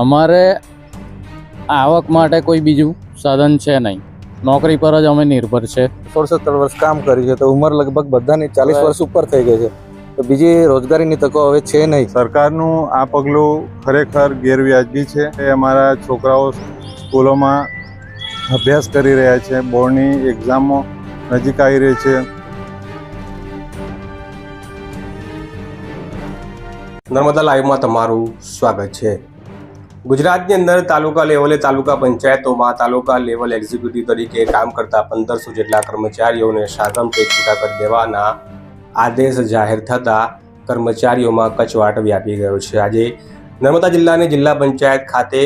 અમારે આવક માટે કોઈ બીજું સાધન છે નહીં. નોકરી પર જ અમે નિર્ભર છે. સોળ સત્તર વર્ષ કામ કર્યું છે તો ઉંમર લગભગ બધાની ચાલીસ વર્ષ ઉપર થઈ ગઈ છે. તો બીજી રોજગારીની તકો હવે છે નહીં. સરકારનું આ પગલું ખરેખર ગેરવ્યાજબી છે. એ અમારા છોકરાઓ સ્કૂલોમાં અભ્યાસ કરી રહ્યા છે બોર્ડની એક્ઝામો નજીક આવી રહી છે. નર્મદા લાઈવમાં તમારું સ્વાગત છે. ગુજરાતની અંદર તાલુકા લેવલે તાલુકા પંચાયતોમાં તાલુકા લેવલ એક્ઝિક્યુટિવ તરીકે કામ કરતા પંદરસો જેટલા કર્મચારીઓને સાગમ કે છૂટા કરી દેવાના આદેશ જાહેર થતાં કર્મચારીઓમાં કચવાટ વ્યાપી ગયો છે. આજે નર્મદા જિલ્લાની જિલ્લા પંચાયત ખાતે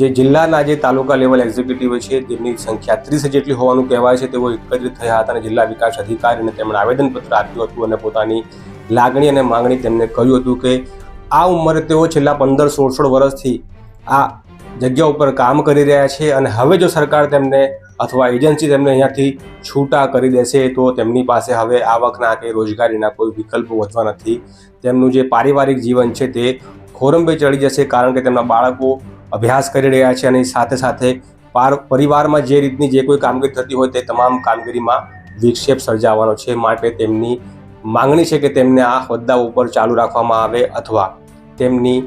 જે જિલ્લાના જે તાલુકા લેવલ એક્ઝિક્યુટિવ છે તેમની સંખ્યા ત્રીસ જેટલી હોવાનું કહેવાય છે, તેઓ એકત્રિત થયા હતા અને જિલ્લા વિકાસ અધિકારીને તેમણે આવેદનપત્ર આપ્યું હતું અને પોતાની લાગણી અને માંગણી તેમને કહ્યું હતું કે, આ ઉંમરે તેઓ છેલ્લા પંદર સોળ વર્ષથી આ જગ્યા ઉપર કામ કરી રહ્યા છે અને હવે જો સરકાર તેમને અથવા એજન્સી તેમને અહીંયાથી છૂટા કરી દેશે, તો તેમની પાસે હવે આવકના કે રોજગારીના કોઈ વિકલ્પો વધવા નથી. તેમનું જે પારિવારિક જીવન છે તે ખોરંબે ચડી જશે કારણ કે તેમના બાળકો અભ્યાસ કરી રહ્યા છે અને સાથે સાથે પાર પરિવારમાં જે રીતની જે કોઈ કામગીરી થતી હોય તે તમામ કામગીરીમાં વિક્ષેપ સર્જાવાનો છે માટે તેમની માંગણી છે કે તેમને આ હોદ્દા ઉપર ચાલુ રાખવામાં આવે અથવા તેમની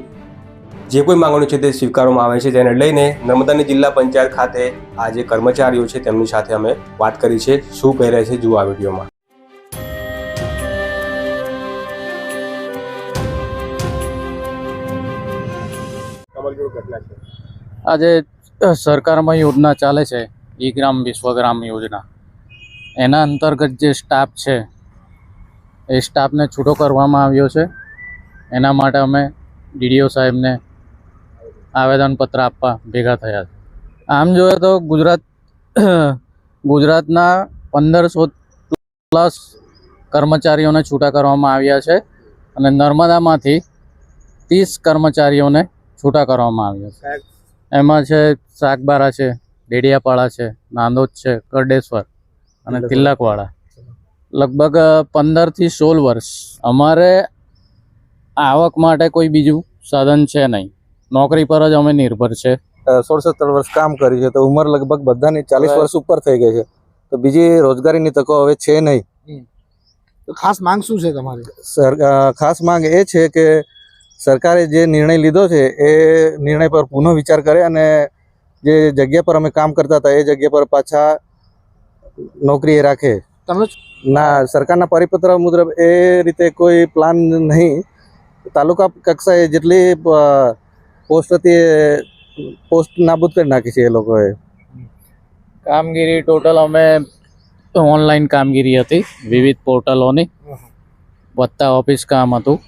જે કોઈ માંગણી છે તે સ્વીકારવામાં આવે છે તેને લઈને નર્મદાની જિલ્લા પંચાયત ખાતે આ જે કર્મચારીઓ છે તેમની સાથે અમે વાત કરી છે, શું કહી રહ્યા છે જુઓ આ વિડીયોમાં. આજે સરકારમાં યોજના ચાલે છે, ઈ ગ્રામ, વિશ્વગ્રામ યોજના. એના અંતર્ગત જે સ્ટાફ છે, એ સ્ટાફને છૂટો કરવામાં આવ્યો છે. એના માટે અમે ડીડીઓ સાહેબને આવેદનપત્ર આપવા ભેગા થયા છે. આમ જોઈએ તો ગુજરાત ગુજરાતના પંદરસો પ્લસ કર્મચારીઓને છૂટા કરવામાં આવ્યા છે અને નર્મદામાંથી ત્રીસ કર્મચારીઓને છૂટા કરવામાં આવ્યા છે. એમાં છે શાકબારા છે ડેડિયાપાડા છે નાંદોદ છે કરડેશ્વર અને તિલકવાડા. લગભગ પંદરથી સોળ વર્ષ. અમારે આવક માટે કોઈ બીજું સાધન છે નહીં. નોકરી પર જ અમે નિર્ભર છે. સોળ સત્તર વર્ષ કામ કર્યું છે તો ઉંમર લગભગ બધાની ચાલીસ વર્ષ ઉપર થઈ ગઈ છે. તો બીજી રોજગારીની તકો હવે છે નહીં. તો ખાસ માંગ શું છે તમારી? ખાસ માંગ એ છે કે સરકારે જે નિર્ણય લીધો છે એ નિર્ણય પર પુનઃ વિચાર કરે અને જે જગ્યા પર અમે કામ કરતા હતા એ જગ્યા પર પાછા નોકરીએ રાખે. તમે ના સરકારના પરિપત્ર મુજબ એ રીતે કોઈ પ્લાન નહીં. તાલુકા કક્ષાએ જેટલી પોસ્ટ હતી પોસ્ટ નાબૂદ કરી નાખી છે એ લોકોએ. કામગીરી ટોટલ અમે ઓનલાઈન કામગીરી હતી વિવિધ પોર્ટલોની. વધતા ઓફિસ કામ હતું.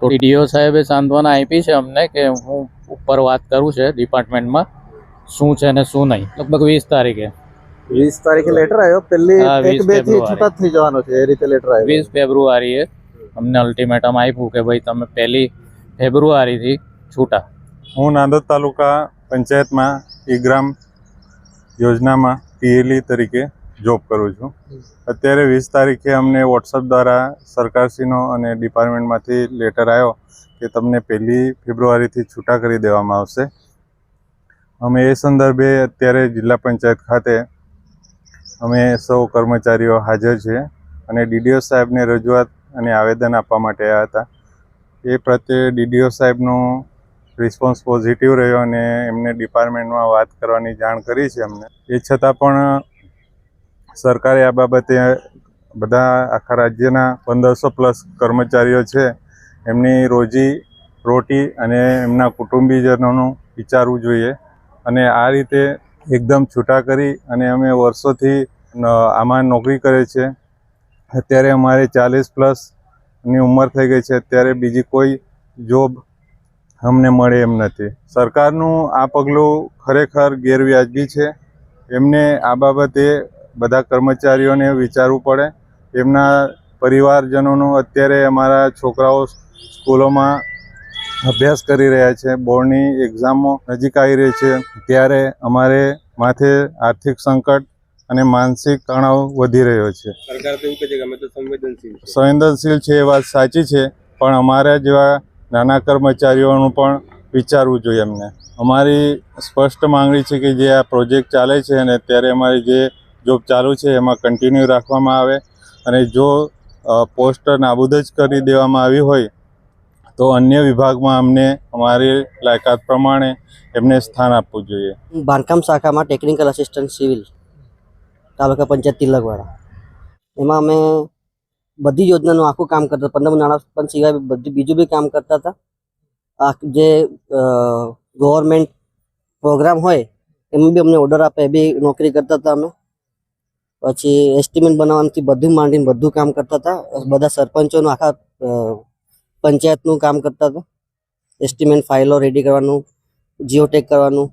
ડીડીઓ સાહેબે સાંત્વના આપી છે અમને કે હું ઉપર વાત કરું છે ડિપાર્ટમેન્ટમાં શું છે ને શું નહીં. લગભગ વીસ તારીખે. વીસ તારીખે લેટર આવ્યો. પહેલી એક બેથી. છૂટા થઈ જવાનો છે એ રીતે લેટર આવ્યો. વીસ ફેબ્રુઆરીએ અમને અલ્ટિમેટમ આપ્યું કે ભાઈ તમે પહેલી ફેબ્રુઆરીથી છૂટા. હું નાંદોદ તાલુકા પંચાયતમાં ઈ ગ્રામ યોજનામાં પીએલઈ તરીકે જોબ કરું છું. અત્યારે વીસ તારીખે અમને વોટ્સઅપ દ્વારા સરકારશ્રીનો અને ડિપાર્ટમેન્ટમાંથી લેટર આવ્યો કે તમને પહેલી ફેબ્રુઆરીથી છૂટા કરી દેવામાં આવશે. અમે એ સંદર્ભે અત્યારે જિલ્લા પંચાયત ખાતે અમે સૌ કર્મચારીઓ હાજર છીએ અને ડીડીઓ સાહેબને રજૂઆત અને આવેદન આપવા માટે આવ્યા હતા. એ પ્રત્યે ડીડીઓ સાહેબનું રિસ્પોન્સ પોઝિટિવ રહ્યો અને એમને ડિપાર્ટમેન્ટમાં વાત કરવાની જાણ કરી છે અમને. એ છતાં પણ સરકારે આ બાબતે બધા આખા રાજ્યના પંદરસો પ્લસ કર્મચારીઓ છે. એમની રોજી રોટી અને એમના કુટુંબીજનોનું વિચારવું જોઈએ. અને આ રીતે એકદમ છૂટા કરી અને અમે વર્ષોથી આમાં નોકરી કરે છે. અત્યારે અમારે ચાલીસ પ્લસની ઉંમર થઈ ગઈ છે. અત્યારે બીજી કોઈ જોબ અમને મળે એમ નથી. સરકારનું આ પગલું ખરેખર ગેરવ્યાજબી છે. એમને આ બાબતે બધા કર્મચારીઓને વિચારવું પડે. એમના પરિવારજનોનું અત્યારે અમારા છોકરાઓ સ્કૂલોમાં અભ્યાસ કરી રહ્યા છે. બોર્ડની એક્ઝામો નજીક આવી રહી છે. ત્યારે અમારે માથે આર્થિક સંકટ અને માનસિક તણાવ વધી રહ્યો છે. સરકાર તો એવું કહે છે કે અમે તો સંવેદનશીલ સંવેદનશીલ છે એ વાત સાચી છે. પણ અમારા જેવા નાના કર્મચારીઓનું પણ વિચારવું જોઈએ એમને. અમારી સ્પષ્ટ માંગણી છે કે જે આ પ્રોજેક્ટ ચાલે છે અને અત્યારે અમારી જે જોબ ચાલુ છે એમાં કન્ટિન્યુ રાખવામાં આવે અને જો પોસ્ટ નાબૂદ જ કરી દેવામાં આવી હોય તો અન્ય વિભાગમાં અમને અમારી લાયકાત પ્રમાણે એમને સ્થાન આપવું જોઈએ. બાંધકામ શાખામાં technical assistant civil taluka panchayat Tilakwada. એમાં અમે બધી યોજનાનું આખું કામ કરતા પંદર નાણાં પણ સિવાય બધું બીજું બી કામ કરતા હતા. જે ગવર્મેન્ટ પ્રોગ્રામ હોય, એમાં બી અમને ઓર્ડર આપે, એ બી નોકરી કરતા હતા અમે. પછી એસ્ટિમેટ બનાવવાથી બધું માંડીને બધું કામ કરતા હતા. બધા સરપંચોનું આખા પંચાયતનું કામ કરતા હતા. એસ્ટિમેટ ફાઇલો રેડી કરવાનું જીઓટેક કરવાનું.